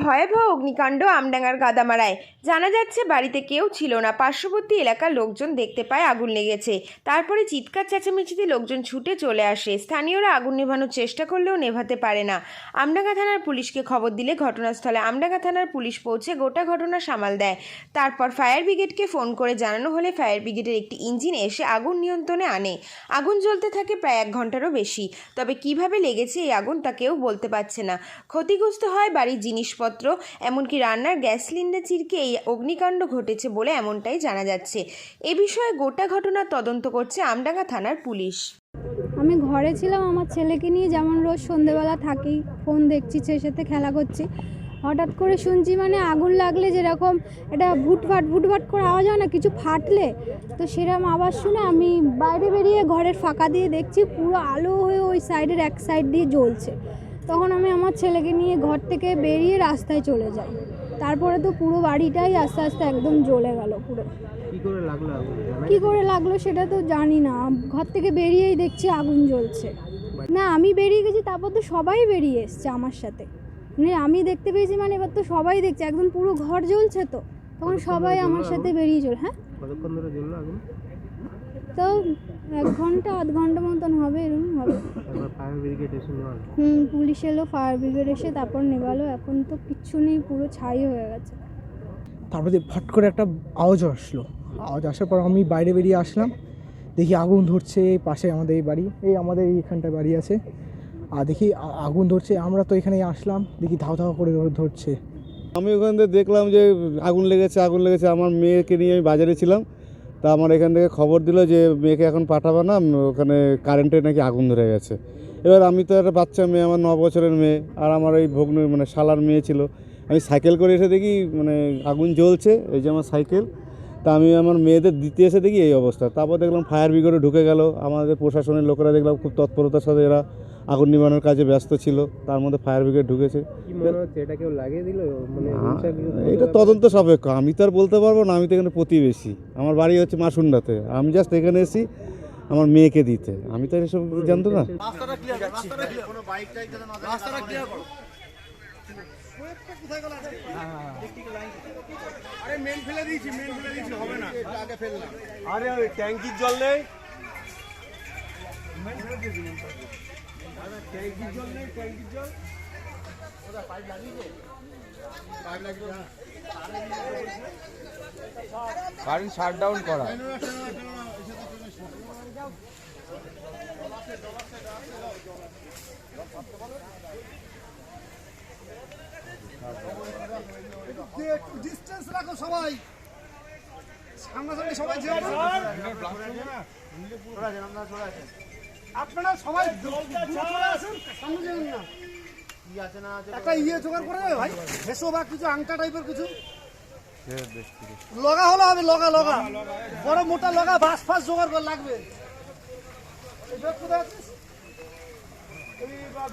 ভয়াবহ অগ্নিকাণ্ড আমডাঙ্গার গাদামারায়। জানা যাচ্ছে, বাড়িতে কেউ ছিল না। পার্শ্ববর্তী এলাকার লোকজন দেখতে পায় আগুন লেগেছে। তারপরে চিৎকার, চেঁচামেচিতে লোকজন ছুটে চলে আসে। স্থানীয়রা আগুন নেভানোর চেষ্টা করলেও নেভাতে পারে না। আমডাঙ্গা থানার পুলিশকে খবর দিলে ঘটনাস্থলে আমডাঙ্গা থানার পুলিশ পৌঁছে গোটা ঘটনা সামাল দেয়। তারপর ফায়ার ব্রিগেডকে ফোন করে জানানো হলে ফায়ার ব্রিগেডের একটি ইঞ্জিন এসে আগুন নিয়ন্ত্রণে আনে। আগুন জ্বলতে থাকে প্রায় এক ঘন্টারও বেশি। তবে কীভাবে লেগেছে এই আগুন তা কেউ বলতে পারছে না। ক্ষতিগ্রস্ত হয় বাড়ির জিনিসপত্র এমনকি রান্নার গ্যাস সিলিন্ডার চিরকে এই অগ্নিকাণ্ড ঘটেছে বলে এমনটাই জানা যাচ্ছে। এ বিষয়ে গোটা ঘটনার তদন্ত করছে আমডাঙ্গা থানার পুলিশ। আমি ঘরে ছিলাম, আমার ছেলেকে নিয়ে যেমন রোজ সন্ধেবেলা থাকি, ফোন দেখছি ছেলের সাথে খেলা করছি। হঠাৎ করে শুনছি মানে আগুন লাগলে যেরকম এটা ভুটভাট ভুটভাট করে আওয়াজ হয় না, কিছু ফাটলে। তো সেরকম আওয়াজ শুনে আমি বাইরে বেরিয়ে ঘরের ফাঁকা দিয়ে দেখছি, পুরো আলো হয়ে ওই সাইডের এক সাইড দিয়ে জ্বলছে। তখন আমি আমার ছেলেকে নিয়ে ঘর থেকে বেরিয়ে রাস্তায় চলে যাই। তারপরে তো পুরো বাড়িটাই আস্তে আস্তে একদম জ্বলে গেল পুরো। কি করে লাগল সেটা তো জানি না। ঘর থেকে বেরিয়েই দেখছি আগুন জ্বলছে। না আমি বেরিয়ে গেছি তারপর তো সবাই বেরিয়ে এসছে আমার সাথে। মানে আমি দেখতে পেয়েছি মানে এবার তো সবাই দেখছে একদম পুরো ঘর জ্বলছে তো। তখন সবাই আমার সাথে বেরিয়ে চল হ্যাঁ? তো এক ঘণ্টা আধ ঘণ্টা মতন হবে ফায়ার ব্রিগেড এসে নেওয়াল হুম পুলিশ এলো ফায়ার ব্রিগেড এসে তারপর নেভালো এখন তো কিচ্ছু নেই পুরো ছাই হয়ে গেছে। তারপরে দিয়ে ফট করে একটা আওয়াজ আসলো। আওয়াজ আসার পর আমি বাইরে বেরিয়ে আসলাম। দেখি আগুন ধরছে এই পাশে আমাদের এই বাড়ি এই আমাদের এইখানটায় বাড়ি আছে। আর দেখি আগুন ধরছে আমরা তো এখানে আসলাম। দেখি ধাও ধাও করে ধরছে। আমি ওখান থেকে দেখলাম যে আগুন লেগেছে আগুন লেগেছে। আমার মেয়েকে নিয়ে আমি বাজারে ছিলাম। তা আমার এখান থেকে খবর দিল যে মেয়েকে এখন পাঠাবো না ওখানে কারেন্টে নাকি আগুন ধরে গেছে। এবার আমি তো একটা বাচ্চা মেয়ে আমার ন বছরের মেয়ে আর আমার ওই ভগ্ন মানে শালার মেয়ে ছিল। আমি সাইকেল করে এসে দেখি মানে আগুন জ্বলছে এই যে আমার সাইকেল। তা আমি আমার মেয়েদের দিতে এসে দেখি এই অবস্থা। তারপর দেখলাম ফায়ার ব্রিগেডে ঢুকে গেল। আমাদের প্রশাসনের লোকেরা দেখলাম খুব তৎপরতার সাথে এরা আগুন নিবানোর কাজে ব্যস্ত ছিল। তার মধ্যে ফায়ার ব্রিগেড ঢুকেছে। এটা মানে এটা তদন্ত সাপেক্ষ। আমি তো আর বলতে পারব না আমি তো এখানে প্রতিবেশী। আমার বাড়ি হচ্ছে মাসুন্ডাতে। আমি জাস্ট এখানে এসেছি। আমার মেয়েকে দিতে আমি তো এসব জানতো না আরে ওই ট্যাঙ্কির জল নেই ট্যাঙ্কির জল নেই ট্যাঙ্কির জল কারেন্ট শাটডাউন করা ডিস্টেন্স রাখো সবাই। সামনাসামনি সবাই না। আপনারা সবাই না। একটা ইয়ে জোগাড় করে ভাই? ভেসো বা কিছু, আংটা টাইপের কিছু? লগা হলে হবে, লগা লগা। বড় মোটা লগা বাস ফাস জোগাড় করে লাগবে। কোথায় আছিস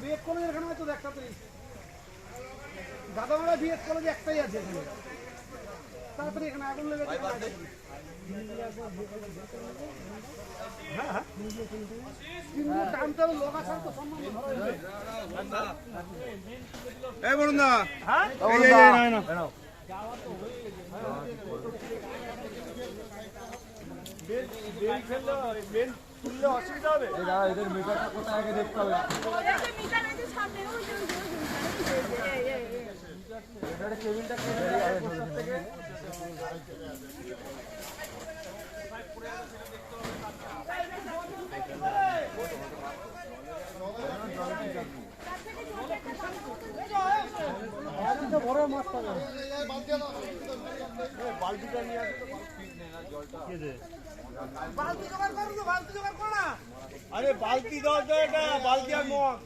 বিএড কলেজের এখানে হয়তো একটাতেই দাদামারা বিএড কলেজ একটাই আছে এখানে তাড়াতাড়ি এখানে আগুন লেগেছে হ্যাঁ, হ্যাঁ। কিন্তু দামটা হলো লগা ছাড়া তো সম্ভব না, ধরা যাবে। হ্যাঁ? এদের মিটারটা কোথায় আগে দেখতে হবে বালতি জোগাড় করো তো, বালতি জোগাড় করো না আরে বালতি দাও তো এটা বালতি আর মগ